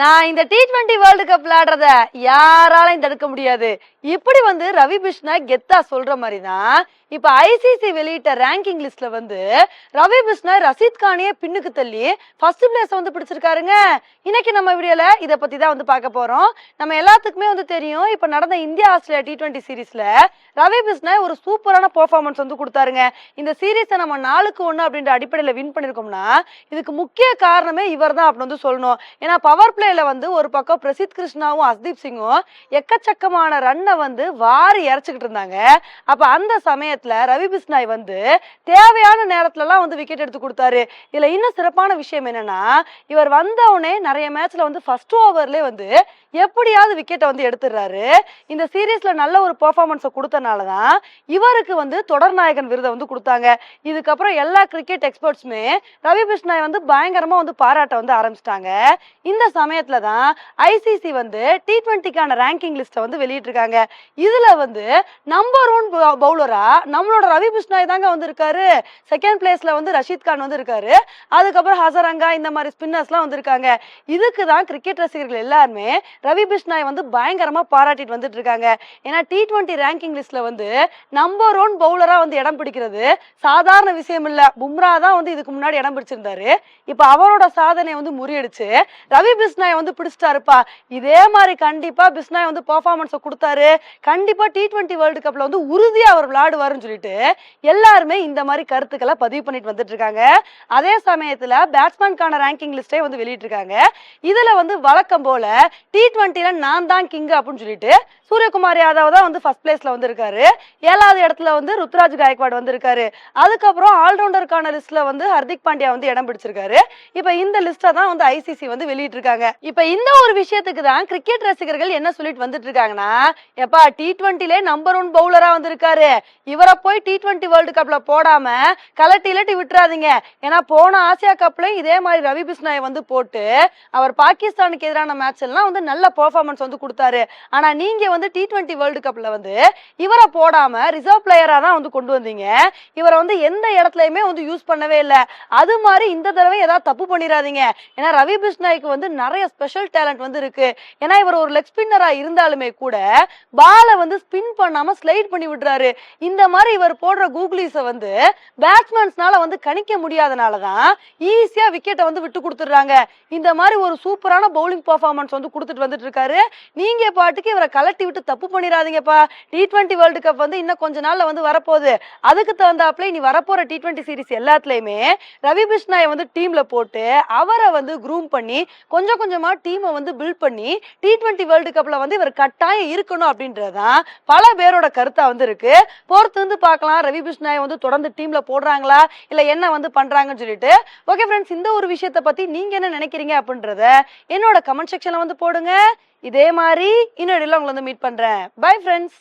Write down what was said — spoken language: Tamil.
நான் இந்த டி டுவெண்ட்டி வேர்ல்டு கப் விளையாடுறத யாராலையும் தடுக்க முடியாது. இப்படி வந்து ரவி பிஷ்ணா கெத்தா சொல்ற மாதிரி தான் இப்ப ஐசிசி வெளியிட்ட ரேங்கிங் லிஸ்ட்ல வந்து ரவி பிஷ்ணா ரஷீத் கானியே பின்னுக்கு தள்ளி ஃபர்ஸ்ட் பிளேஸ் வந்து பிடிச்சிருக்காருங்க. இன்னைக்கு நம்ம வீடியோல இத பத்தி தான் வந்து பார்க்க போறோம். நம்ம எல்லாத்துக்குமே வந்து தெரியும் இப்ப நடந்த இந்தியா ஆஸ்திரேலியா டி டுவெண்ட்டி சீரீஸ்ல ரவி பிஷ்ணா ஒரு சூப்பரான பெர்ஃபார்மன்ஸ் வந்து கொடுத்தாருங்க. இந்த சீரீஸை நம்ம நாளுக்கு ஒன்னு அப்படின்ற அடிப்படையில வின் பண்ணிருக்கோம்னா இதுக்கு முக்கிய காரணமே இவர் தான் அப்படின்னு வந்து சொல்லணும். ஏன்னா பவர் பிளேல வந்து ஒரு பக்கம் பிரசித் கிருஷ்ணாவும் அஸ்தீப் சிங்கும் எக்கச்சக்கமான ரன்னை வந்து வாரி இறைச்சிக்கிட்டு இருந்தாங்க. அப்ப அந்த சமயத்துல ரவி பிஸ்னாய் வந்து தேவையான நேரத்துல எல்லாம் வந்து விக்கெட் எடுத்து கொடுத்தாரு. இதுல இன்னும் சிறப்பான விஷயம் என்னன்னா இவர் வந்தவுடனே நிறைய மேட்ச்ல வந்து ஃபர்ஸ்ட் ஓவர்லயே வந்து எப்படியாவது விக்கெட்டை வந்து எடுத்துடுறாரு. இந்த சீரீஸ்ல நல்ல ஒரு பெர்ஃபார்மன்ஸை கொடுத்தனால தான் இவருக்கு வந்து தொடர் நாயகன் விருதை வந்து கொடுத்தாங்க. இதுக்கப்புறம் எல்லா கிரிக்கெட் எக்ஸ்பர்ட்ஸுமே ரவி பிஷ்னாய் வந்து பயங்கரமா வந்து பாராட்ட வந்து ஆரம்பிச்சிட்டாங்க. இந்த சமயத்துல தான் ஐசிசி வந்து டி ட்வெண்ட்டிக்கான ரேங்கிங் லிஸ்ட்டை வந்து வெளியிட்டிருக்காங்க. இதுல வந்து நம்பர் ஒன் பவுலரா நம்மளோட ரவி பிஷ்ணாய் தாங்க வந்து இருக்காரு செகண்ட் பிளேஸ்ல வந்து ரஷீத் கான் வந்து இருக்காரு அதுக்கப்புறம் ஹசரங்கா இந்த மாதிரி ஸ்பின்னர்ஸ்லாம் வந்திருக்காங்க. இதுக்கு தான் கிரிக்கெட் ரசிகர்கள் எல்லாருமே ரவி பிஷ்ணாய் வந்து பயங்கரமா பாராட்டிட்டு வந்துட்டு இருக்காங்க ஏன்னா டி டுவெண்ட்டி ரேங்கிங் லிஸ்ட்ல வந்து நம்பர் ஒன் பவுலரா வந்து இடம் பிடிக்கிறது சாதாரண விஷயம் இல்ல. பும்ரா தான் வந்து இதுக்கு முன்னாடி இடம் பிடிச்சிருந்தாரு. இப்ப அவரோட சாதனை வந்து முறியடிச்சு ரவி பிஸ்னாய் வந்து பிடிச்சிட்டாருப்பா. இதே மாதிரி கண்டிப்பா பிஸ்னாய் வந்து பெர்ஃபார்மன்ஸை கொடுத்தாரு. கண்டிப்பா டி ட்வெண்ட்டி வேர்ல்டு கப்ல வந்து உறுதியா அவர் விளையாடுவாருன்னு சொல்லிட்டு எல்லாருமே இந்த மாதிரி கருத்துக்களை பதிவு பண்ணிட்டு வந்துட்டு இருக்காங்க அதே சமயத்துல பேட்ஸ்மேன்கான ரேங்கிங் லிஸ்டே வந்து வெளியிட்டிருக்காங்க. இதுல வந்து வழக்கம் போல டி டுவெண்ட்டில நான் தான் கிங் அப்படின்னு சொல்லிட்டு சூரியகுமார் யாதவ் தான் வந்து ஃபர்ஸ்ட் பிளேஸ்ல வந்து இருக்காரு ஏழாவது இடத்துல வந்து ருத்ராஜ் காயக்வாட் வந்து இருக்காரு அதுக்கப்புறம் ஆல்ரவுண்டருக்கான லிஸ்ட்ல வந்து ஹர்திக் பாண்டியா வந்து இடம் பிடிச்சிருக்காரு. இப்ப இந்த லிஸ்ட்டை தான் வந்து ஐசிசி வந்து வெளியிட்டிருக்காங்க. இப்ப இந்த ஒரு விஷயத்துக்கு தான் கிரிக்கெட் ரசிகர்கள் என்ன சொல்லிட்டு வந்துட்டு இருக்காங்கன்னா எப்பா டி டுவெண்ட்டிலே நம்பர் ஒன் பவுலரா வந்திருக்காரு. இவரை போய் டி டுவெண்ட்டி வேர்ல்டு கப்ல போடாம கலட்டி இலட்டி விட்டுறாதீங்க. ஏன்னா போன ஆசியா கப்லயும் இதே மாதிரி ரவி பிஸ்னாயை வந்து போட்டு அவர் பாகிஸ்தானுக்கு எதிரான மேட்ச் எல்லாம் வந்து நல்ல பெர்ஃபார்மன்ஸ் வந்து கொடுத்தாரு. ஆனா நீங்க வந்து டி டுவெண்ட்டி வேர்ல்டு கப்ல வந்து இவரை போடாம ரிசர்வ் பிளேயரா தான் வந்து கொண்டு வந்தீங்க. இவரை வந்து எந்த இடத்துலயுமே வந்து யூஸ் பண்ணவே இல்லை. அது மாதிரி இந்த தடவை ஏதாவது தப்பு பண்ணிடாதீங்க. ஏன்னா ரவி பிஸ்னாய்க்கு வந்து நிறைய ஸ்பெஷல் டேலண்ட் வந்து இருக்கு. ஏன்னா இவர் ஒரு லெக் ஸ்பின்னரா இருந்தாலுமே கூட பாலை வந்து ஸ்பின் பண்ணாம ஸ்லைட் பண்ணி விடுறாரு. இந்த மாதிரி இவர் போடுற கூகுளிஸை வந்து பேட்ஸ்மேன்ஸ்னால வந்து கணிக்க முடியாதனால தான் ஈஸியா விக்கெட்டை வந்து விட்டு கொடுத்துடுறாங்க. இந்த மாதிரி ஒரு சூப்பரான பவுலிங் பர்ஃபார்மன்ஸ் வந்து கொடுத்துட்டு வந்துட்டு இருக்காரு. நீங்க பாட்டுக்கு இவரை கலட்டி விட்டு தப்பு பண்ணிடாதீங்கப்பா. டி டுவெண்ட்டி வேர்ல்டு கப் வந்து இன்னும் கொஞ்ச நாள்ல வந்து வரப்போகுது. அதுக்கு தகுந்தாப்புல இனி வரப்போற டி டுவெண்ட்டி சீரிஸ் எல்லாத்துலயுமே ரவி பிஷ்னாயை வந்து டீம்ல போட்டு அவரை வந்து குரூம் பண்ணி கொஞ்சம் கொஞ்சம் டீமை வந்து பில்ட் பண்ணி டி டுவெண்ட்டி வேர்ல்டு கப்ல வந்து இவர் கட்டாயம் இருக்கணும் அப்படின்றதான் பல பேரோட கருத்தா வந்து இருக்கு. பொறுத்து வந்து பார்க்கலாம். ரவி பிஷ்ணாயை வந்து தொடர்ந்து டீம்ல போடுறாங்களா? இல்ல என்ன வந்து பண்றாங்கன்னு சொல்லிட்டு. ஓகே ஃப்ரெண்ட்ஸ் இந்த ஒரு விஷயத்தை பத்தி நீங்க என்ன நினைக்கிறீங்க அப்படின்றத என்னோட கமெண்ட் செக்ஷன்ல வந்து போடுங்க. இதே மாதிரி இன்னொரு உங்களை வந்து மீட் பண்றேன். Bye friends